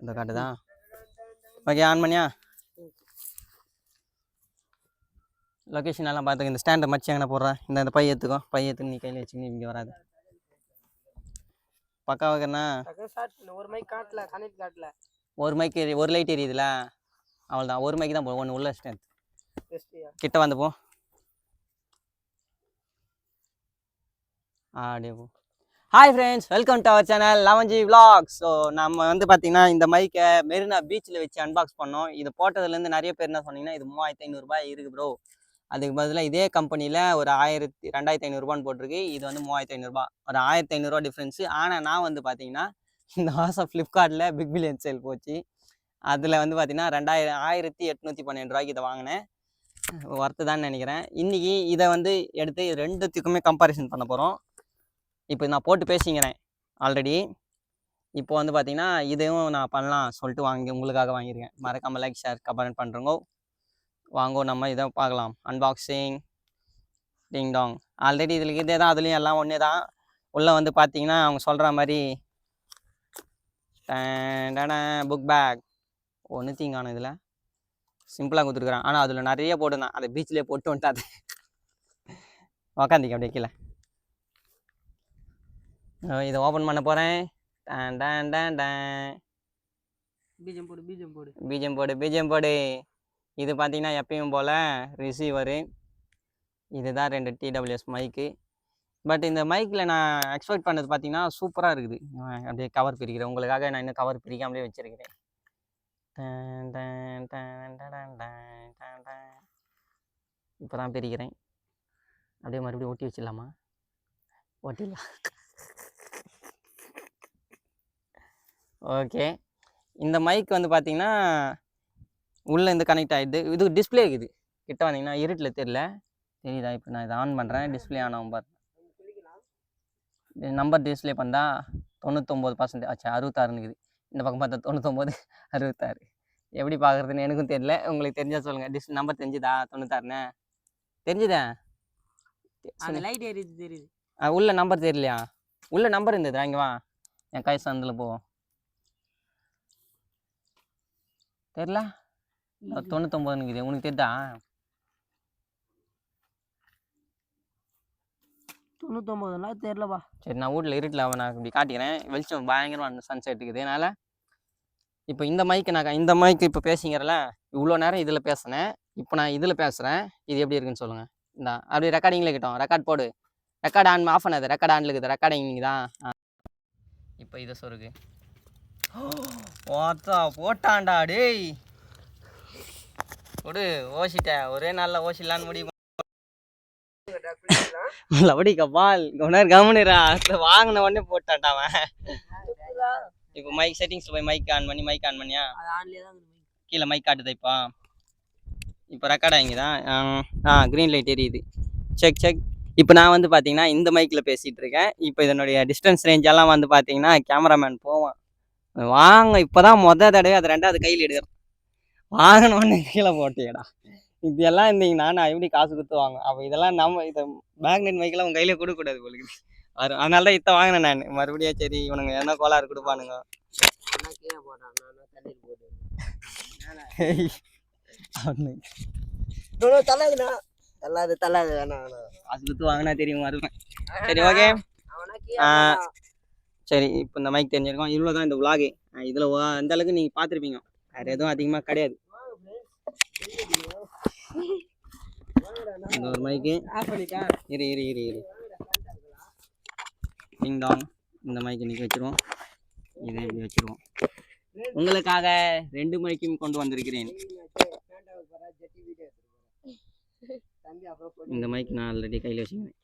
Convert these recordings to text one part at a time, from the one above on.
இந்த காட்டுதா okay on பண்ணியா? லொக்கேஷன் எல்லாம் பார்த்துக்க. இந்த ஸ்டாண்டை மச்சி எங்கே போடுறேன் இந்த இந்த பை ஏற்றுக்கோ பை ஏற்று நீ கையில் வச்சுக்கின்னு இங்கே வராது. பக்கா வைக்கிறனா ஒரு மைக் காட்டல கனெக்ட் காட்டல. ஒரு மைக் எரி ஒரு லைட் எரியுதுல அவ்வளோதான் ஒரு மைக் தான் போடும் ஒன்று உள்ள பெஸ்ட்யா கிட்ட வந்து போ. அப்படியே போ. Hi friends welcome to our channel Lavanji vlogs. So நம்ம வந்து பார்த்தீங்கன்னா இந்த மைக்கை மெரினா பீச்சில் வச்சு அன்பாக்ஸ் பண்ணோம். இது போட்டதுலேருந்து நிறைய பேர் என்ன சொன்னீங்கன்னா இது மூவாயிரத்தி ஐநூறுரூபா இருக்குது ப்ரோ அதுக்கு பதிலாக இதே கம்பெனியில் ஒரு ஆயிரத்தி ரெண்டாயிரத்தி ஐநூறுரூபான்னு போட்டிருக்கு. இது வந்து மூவாயிரத்தி ஐநூறுரூபா ஒரு ஆயிரத்தி ஐநூறுரூவா டிஃப்ரென்ஸு ஆனால் நான் வந்து பார்த்தீங்கன்னா இந்த மாதம் ஃப்ளிப்கார்ட்டில் பிக் பில்லியன் சேல் போச்சு. அதில் வந்து பார்த்தீங்கன்னா ரெண்டாயிரம் ஆயிரத்தி எட்நூற்றி பன்னெண்டு ரூபாய்க்கு இதை வாங்கினேன். ஒர்த்து தான் நினைக்கிறேன். இன்றைக்கி இதை வந்து எடுத்து ரெண்டுத்துக்குமே கம்பாரிசன் பண்ண போகிறோம் இப்போ நான் போட்டு பேசிக்கிறேன். ஆல்ரெடி இப்போ வந்து பார்த்தீங்கன்னா இதையும் நான் பண்ணலாம் சொல்லிட்டு வாங்கி உங்களுக்காக வாங்கியிருக்கேன். மறக்காமல் லைக் ஷேர் கமெண்ட் பண்ணுறோங்க வாங்கோ நம்ம இதை பார்க்கலாம். அன்பாக்சிங் டிங் டாங் ஆல்ரெடி இதில் இதே தான் அதுலேயும் எல்லாம் ஒன்றே தான். உள்ளே வந்து பார்த்தீங்கன்னா அவங்க சொல்கிற மாதிரி. புக் பேக் ஒன்று தீங்கான இதில். சிம்பிளாக கொடுத்துருக்குறான். ஆனால் அதில் நிறைய போட்டுருந்தான். அதை பீச்சிலே போட்டு வந்துட்டு அது. உக்காந்திக்க அப்படியே கீழே. இதை ஓப்பன் பண்ண போகிறேன் டான் டான் டான் டான். பீஜம் போடு பீஜம் போடு. பிஜிஎம் போடு பிஜிஎம் போடு. இது பார்த்தீங்கன்னா எப்பயும் போல் ரிசீவரு இதுதான் ரெண்டு டிடபிள்யூஎஸ் மைக்கு பட் இந்த மைக்கில் நான் எக்ஸ்பெக்ட் பண்ணது பார்த்தீங்கன்னா சூப்பராக இருக்குது. அப்படியே கவர் பிரிக்கிறேன். உங்களுக்காக நான் இன்னும் கவர் பிரிக்காமலே வச்சுருக்கிறேன். இப்போ தான் பிரிக்கிறேன். அப்படியே மறுபடியும் ஒட்டி வச்சிடலாமா? ஒட்டிடலாம் ஓகே. இந்த மைக் வந்து பார்த்தீங்கன்னா உள்ளே இருந்து கனெக்ட் ஆகிடுது இது டிஸ்ப்ளே இருக்குது கிட்ட வந்தீங்கன்னா இருட்டில் தெரியல. தெரியுதா? இப்போ நான் இதை ஆன் பண்ணுறேன் டிஸ்ப்ளே ஆன் ஆகும் பாரு. நம்பர் டிஸ்ப்ளே பண்ணா தொண்ணூத்தொம்பது பர்சன்ட் ஆச்சு அறுபத்தாறுன்னு இருக்குது. இந்த பக்கம் பார்த்தா தொண்ணூத்தொம்பது அறுபத்தாறு. எப்படி பார்க்குறதுன்னு எனக்கும் தெரியல. உங்களுக்கு தெரிஞ்சா சொல்லுங்கள் டிஸ் நம்பர் தெரிஞ்சுதா? தொண்ணூத்தாறுன்னு. தெரிஞ்சுதா? அந்த லைட் எரியுது தெரியுது. ஆ, உள்ள நம்பர் தெரியலையா? உள்ள நம்பர் இருந்தது இங்கே வா. என் கை சந்தில் போ. தெரில? தொண்ணூத்தொம்பதுன்னு உனக்கு தெரியுதா தொண்ணூத்தொம்பதுலாம் தெரியலப்பா சரி நான் வீட்டில் இருட்டில் அவன் நான் இப்படி காட்டிக்கிறேன். வெளிச்சம் பயங்கரமாக சன்செட் இருக்குது. அதனால் இப்போ இந்த மைக்கு நான் இந்த மைக்கு இப்போ பேசிங்கிறல இவ்வளோ நேரம் இதில் பேசினேன். இப்போ நான் இதில் பேசுகிறேன் இது எப்படி இருக்குன்னு சொல்லுங்கள் இந்த அப்படி ரெக்கார்டிங்கில் கிட்டோம் ரெக்கார்ட் போடு. ரெக்கார்ட் ஆன் ஆஃப் பண்ணாது ரெக்கார்ட் ஆன்ல இருக்குது. ரெக்கார்டிங் தான் இப்போ இதை சொருகு. ஓத்தா போட்டான்டா டேய். கொடு ஓசிட்ட. ஒரே நாளில் ஓசிடலான்னு முடிவு லவடி கபால் கொண்டார் கவனிரா வாங்கின உடனே போட்டான்டா அவன். இப்போ மைக் செட்டிங்ஸ் போய் மைக் ஆன் பண்ணி மைக் ஆன் பண்ணியா? தான். கீழே மைக் காட்டுதா இப்போ? இப்போ ரெக்கார்ட் ஆகிங்குதா ஆ க்ரீன் லைட் எரியுது. செக் செக் இப்போ நான் வந்து பார்த்தீங்கன்னா இந்த மைக்கில் பேசிகிட்டு இருக்கேன். இப்போ இதனுடைய டிஸ்டன்ஸ் ரேஞ்ச் எல்லாம் வந்து பார்த்தீங்கன்னா கேமராமேன் போவான். வாங்க இப்போ தான் மொதல் தடவை அது ரெண்டாவது கையில் எடுக்கிறேன் வாங்கினோடனே கீழே போட்டியடா. இது எல்லாம் இருந்தீங்கன்னா நான் எப்படி காசு கொடுத்து வாங்க. அப்போ இதெல்லாம் நம்ம இதை மேக்னெட் மைக்கெல்லாம் உங்கள் கையில் கொடுக்கக்கூடாது உங்களுக்கு அது அதனால தான் இத்த வாங்கினேன் நான். மறுபடியும் சரி இவனுங்க என்ன கோளாறு கொடுப்பானுங்க. வேணாம் வேணாம். காசு கொடுத்து வாங்கினா தெரியும் வருவேன் சரி ஓகே அவனா கீழே ஆ. போட்டான். சரி இப்போ இந்த மைக் தெரிஞ்சிருக்கோம். இவ்வளோ தான் இந்த விலாகு இதில் அந்த அளவுக்கு நீங்கள் பார்த்துருப்பீங்க. வேறு எதுவும் அதிகமாக கிடையாது. இந்த ஒரு மைக்கு இரு இரு இரு இரு. டிங் டாங் இந்த மைக் இன்னைக்கு வச்சிருவோம். இதை இப்படி வச்சிருவோம். உங்களுக்காக ரெண்டு மைக்கும் கொண்டு வந்திருக்கிறேன். இந்த மைக் நான் ஆல்ரெடி கையில் வச்சுக்கிறேன்.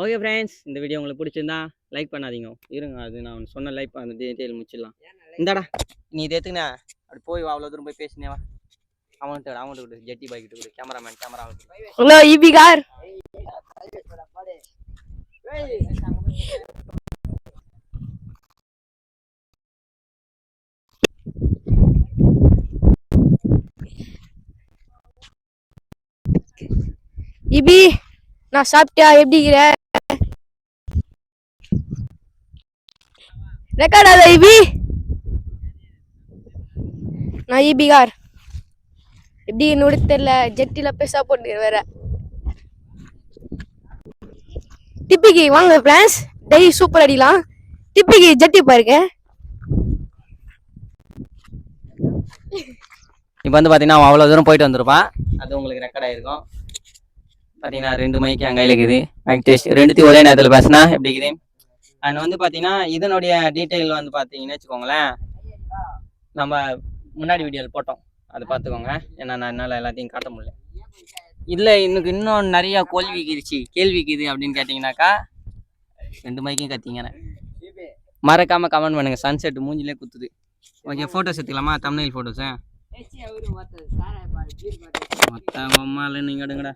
ஓகே ஃப்ரெண்ட்ஸ் இந்த வீடியோ உங்களுக்கு பிடிச்சிருந்தா லைக் பண்ணாதீங்க. இருங்க அது நான் சொன்ன லைக் அந்த டீட்டெயில் முடிச்சிடலாம். இந்தாடா. நீ இது எடுத்துக்கினா அப்படி போய் வா, அவ்வளோ தூரம் போய் பேசினே வா. அவன்கிட்ட அவன்கிட்ட விடு. ஜெட்டி பைக்கிட்ட விடு. Cameraman camera hello EB car EB நான் சாப்பிட்டியா? எப்படி இருக்கிற? ரெக்கார்ட் ஆகுதா இபி நான் ஈபிகார் எப்படி என்னோட தெரியல ஜெட்டில பேசா போட்டு வேற. டிப்பிக்கு வாங்க ஃப்ரெண்ட்ஸ் டெய் சூப்பர் அடிக்கலாம் டிப்பிக்கு ஜெட்டி பாருங்க. இப்போ வந்து பார்த்தீங்கன்னா அவன் அவ்வளோ தூரம் போயிட்டு வந்திருப்பான். அது உங்களுக்கு ரெக்கார்ட் ஆயிருக்கும். பார்த்தீங்கன்னா ரெண்டு மைக்கு அங்கே இருக்குது மைக் டெஸ்ட் ரெண்டுத்தையும் ஒரே நேரத்தில் பேசினா எப்படி இருக்குது அண்ட் வந்து பார்த்தீங்கன்னா இதனுடைய டீட்டெயில் வந்து பார்த்தீங்கன்னு வச்சுக்கோங்களேன். நம்ம முன்னாடி வீடியோவில் போட்டோம். அதை பார்த்துக்கோங்க ஏன்னா நான் என்னால் எல்லாத்தையும் காட்ட முடியல. இல்லை இன்னுக்கு இன்னும் நிறையா கேள்வி கேள்விக்குது அப்படின்னு கேட்டிங்கனாக்கா ரெண்டு மணிக்கும் கத்திங்கிறேன் மறக்காமல் கமெண்ட் பண்ணுங்க. சன்செட் மூஞ்சிலே குத்துது. ஓகே ஃபோட்டோஸ் எடுத்துக்கலாமா? தமிழ் ஃபோட்டோஸை மொத்த அம்மால நீங்க எடுங்கடா.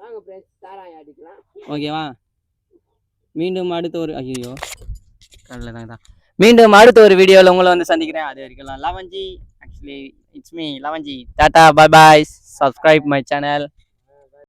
வாங்க ஃப்ரெண்ட்ஸ் சாராயம் அடிக்கலாம். ஓகேவா மீண்டும் அடுத்த ஒரு ஐயோ கடல தான் தான் மீண்டும் அடுத்த ஒரு வீடியோவில் உங்களை வந்து சந்திக்கிறேன். அது வரைக்கும் Lavanji actually it's me Lavanji tata bye bye subscribe my channel